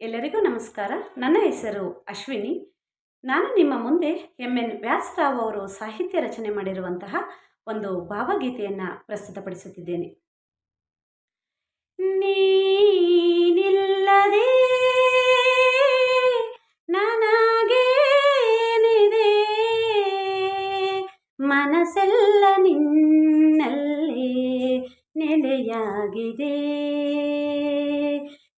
ಎಲ್ಲರಿಗೂ ನಮಸ್ಕಾರ. ನನ್ನ ಹೆಸರು ಅಶ್ವಿನಿ. ನಾನು ನಿಮ್ಮ ಮುಂದೆ ಎಂ. ಎನ್. ವ್ಯಾಸರಾವ್ ಅವರು ಸಾಹಿತ್ಯ ರಚನೆ ಮಾಡಿರುವಂತಹ ಒಂದು ಭಾವಗೀತೆಯನ್ನು ಪ್ರಸ್ತುತಪಡಿಸುತ್ತಿದ್ದೇನೆ. ನೀನಿಲ್ಲದೆ ನನಗೇನಿದೆ? ಮನಸ್ಸೆಲ್ಲ ನಿನ್ನಲ್ಲೇ ನೆಲೆಯಾಗಿದೆ.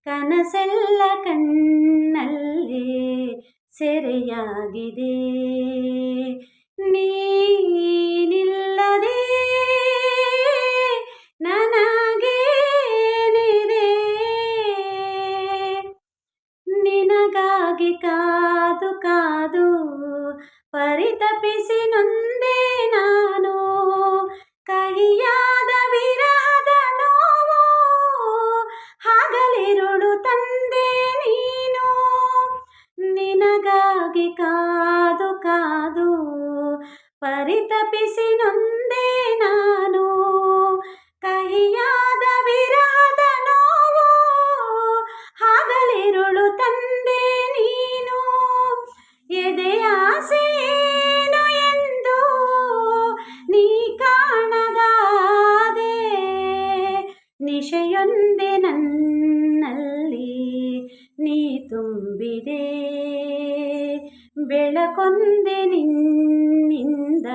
ಕನಸೆಲ್ಲ ಕಣ್ಣಲ್ಲೇ ಸೆರೆಯಾಗಿದೆ. ನೀನಿಲ್ಲದೆ ನನಗೇನಿದೆ? ನಿನಗಾಗಿ ಕಾದು ಕಾದು ಪರಿತಪಿಸಿ ನೊಂದೆ ನಾನು ಕಹಿಯಾದ ನಿನಗಾಗಿ ಕಾದು ಕಾದು ಪರಿತಪಿಸಿ ನೊಂದೆ ನಾನು ಕಹಿಯಾದ ವಿರಹದ ನೋವು ಹಗಲಿರುಳು ತಂದೆ ನೀನು ಎದೆಯಾಸೇನು ಎಂದು ನೀ ಕಾಣದಾದೆ ನಿಶೆಯೊಂದೆ ನನ್ನಲ್ಲಿ ನೀ ತುಂಬಿದೆ. ಬೆಳಕೊಂದೆ ನಿನ್ನಿಂದ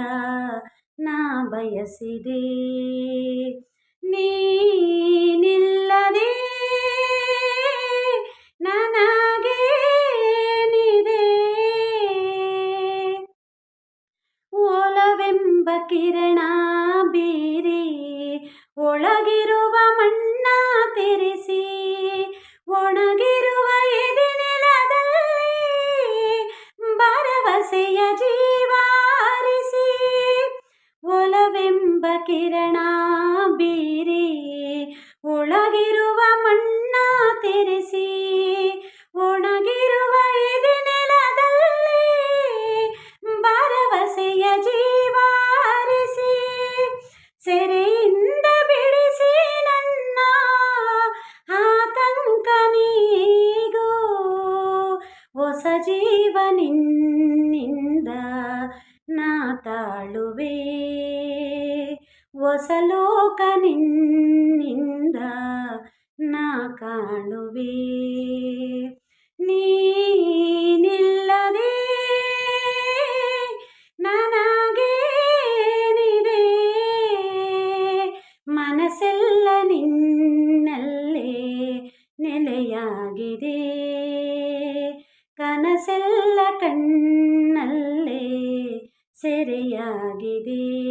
ನಾ ಬಯಸಿದೆ. ನೀನಿಲ್ಲದೆ ನನಗೇನಿದೆ ಓಲವೆಂಬ ಕಿರಣ ಬೀರಿ ಕಿರಣ ಬೀರಿ ಒಳಗಿರುವ ಮಣ್ಣ ತೆರೆಸಿ ಒಣಗಿರುವ ಎದೆನೆಲದಲ್ಲಿ ಭರವಸೆಯ ಜೀವಾರಿಸಿ ಸೆರೆಯಿಂದ ಬಿಡಿಸಿ ನನ್ನ ಆತಂಕ ನೀಗೋ ಹೊಸ ಜೀವನಿಂದ ನಾ ತಾಳುವೆ. ಹೊಸ ಲೋಕ ನಿನ್ನಿಂದ ನಾ ಕಾಣುವೆ. ನೀನಿಲ್ಲದೆ ನನಗೇನಿದೆ? ಮನಸ್ಸೆಲ್ಲ ನಿನ್ನಲ್ಲೇ ನೆಲೆಯಾಗಿದೆ. ಕನಸೆಲ್ಲ ಕಣ್ಣಲ್ಲೇ ಸೆರೆಯಾಗಿದೆ.